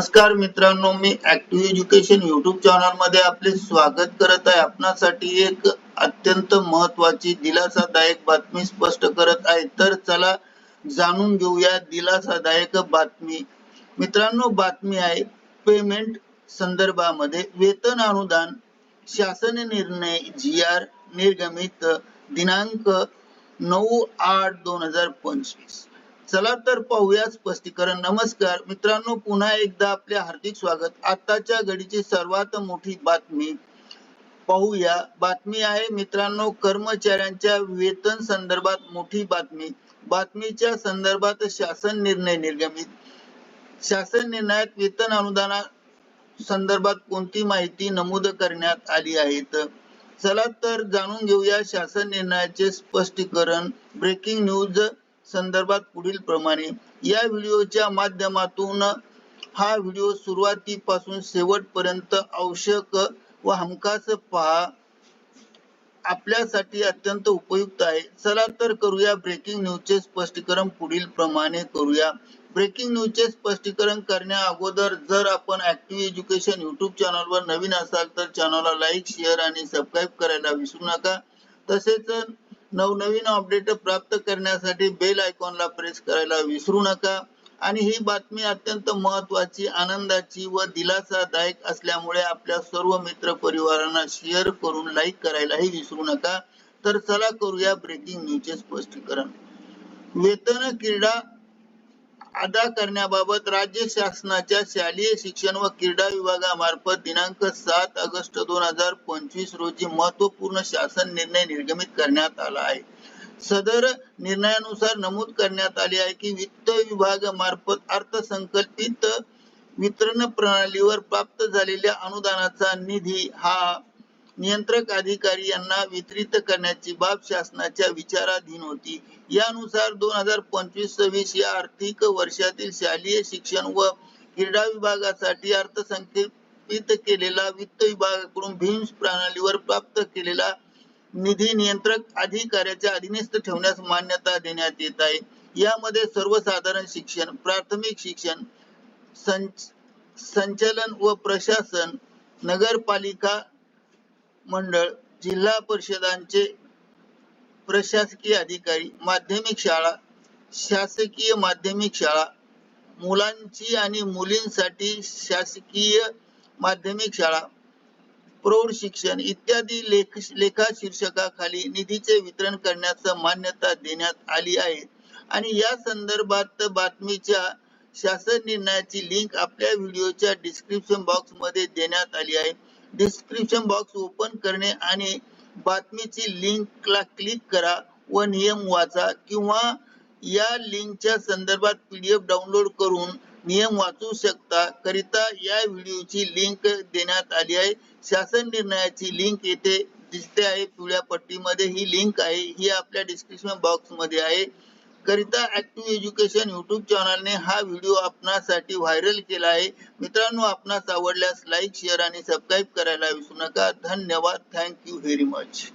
नमस्कार मित्रांनो मी ऍक्टिव्ह एज्युकेशन युट्यूब चॅनलमध्ये आपले स्वागत करत आहे. आपणासाठी एक अत्यंत महत्वाची दिलासादायक बातमी स्पष्ट करत आहे. तर चला जाणून घेऊया दिलासादायक बातमी. मित्रांनो बातमी आहे पेमेंट संदर्भामध्ये वेतन अनुदान शासन निर्णय जी आर निर्गमित दिनांक नऊ आठ दोन हजार पंचवीस. चला तर पाहूया स्पष्टीकरण. नमस्कार. मित्रांनो पुन्हा एकदा आपले हार्दिक स्वागत. आताच्या घडीची सर्वात मोठी बातमी पाहूया. बातमी आहे मित्रांनो कर्मचाऱ्यांच्या वेतन संदर्भात मोठी बातमी. बातमीच्या संदर्भात शासन निर्णय निर्गमित. शासन निर्णयात वेतन अनुदाना संदर्भात कोणती माहिती नमूद करण्यात आली आहेत? चला तर जाणून घेऊया शासन निर्णयाचे स्पष्टीकरण. ब्रेकिंग न्यूज संदर्भात पुढील प्रमाणे. या व्हिडिओच्या माध्यमातून हा व्हिडिओ सुरुवातीपासून शेवटपर्यंत आवश्यक व हमखास पहा. आपल्यासाठी अत्यंत उपयुक्त आहे. चला तर करूया ब्रेकिंग न्यूजचे स्पष्टीकरण. पुढील प्रमाणे करूया. ब्रेकिंग न्यूजचे स्पष्टीकरण करण्या अगोदर जर आपण ऍक्टिव्ह एज्युकेशन युट्यूब चॅनलवर नवीन असाल तर चॅनलला लाईक शेअर आणि सबस्क्राईब करायला विसरू नका. तसेच नवनवीन अपडेट प्राप्त करण्यासाठी बेल आयकॉनला प्रेस करायला विसरू नका. आणि ही बातमी अत्यंत महत्वाची आनंदाची व दिलासादायक असल्यामुळे आपल्या सर्व मित्र परिवारांना शेअर करून लाईक करायलाही विसरू नका. तर चला करूया ब्रेकिंग न्यूजचे स्पष्टीकरण. वेतन क्रीडा अदा करण्याबाबत राज्य शासनाच्या शालेय शिक्षण व क्रीडा विभागामार्फत दिनांक सात ऑगस्ट दोन हजार पंचवीस रोजी महत्त्वपूर्ण शासन निर्णय निर्गमित करण्यात आला आहे. सदर निर्णयानुसार नमूद करण्यात आले आहे की वित्त विभाग मार्फत अर्थसंकल्पित वितरण प्रणालीवर प्राप्त झालेल्या अनुदानाचा निधी हा नियंत्रक अधिकारी यांना वितरित करण्याची बाब शासनाच्या विचाराधीन होती. यानुसार दोन हजार पंचवीस सव्वीस या आर्थिक वर्षातील शालेय शिक्षण व क्रीडा विभागासाठी अर्थसंकल्पित केलेला वित्त विभागाकडून भीम प्रणालीवर प्राप्त केलेला निधी नियंत्रक अधिकाऱ्याच्या अधीनस्थ ठेवण्यास मान्यता देण्यात येत आहे. यामध्ये सर्वसाधारण शिक्षण प्राथमिक शिक्षण संच संचालन व प्रशासन नगरपालिका मंडळ जिल्हा परिषदांचे प्रशासकीय अधिकारी माध्यमिक शाळा शासकीय माध्यमिक शाळा मुलांची आणि मुलींसाठी शासकीय माध्यमिक शाळा प्रौढ शिक्षण इत्यादी लेख लेखा शीर्षकाखाली निधीचे वितरण करण्यास मान्यता देण्यात आली आहे. आणि या संदर्भात बातमीच्या शासन निर्णयाची लिंक आपल्या व्हिडिओच्या डिस्क्रिप्शन बॉक्समध्ये देण्यात आली आहे. डिस्क्रिप्शन बॉक्स ओपन करणे आणि बातमीची लिंकला क्लिक करा व नियम वाचा किंवा या लिंकच्या संदर्भात पीडीएफ डाउनलोड करून नियम वाचू शकता. करिता या व्हिडिओची लिंक देण्यात आली आहे. शासन निर्णयाची लिंक येथे दिसते आहे. पिवळ्या पट्टीमध्ये ही लिंक आहे. ही आपल्या डिस्क्रिप्शन बॉक्समध्ये आहे. करिता ऍक्टिव्ह एज्युकेशन युट्यूब चॅनलने हा व्हिडिओ आपणासाठी व्हायरल केला आहे. मित्रांनो आपणास आवडल्यास लाईक शेअर आणि सबस्क्राईब करायला विसरू नका. धन्यवाद. Thank you very much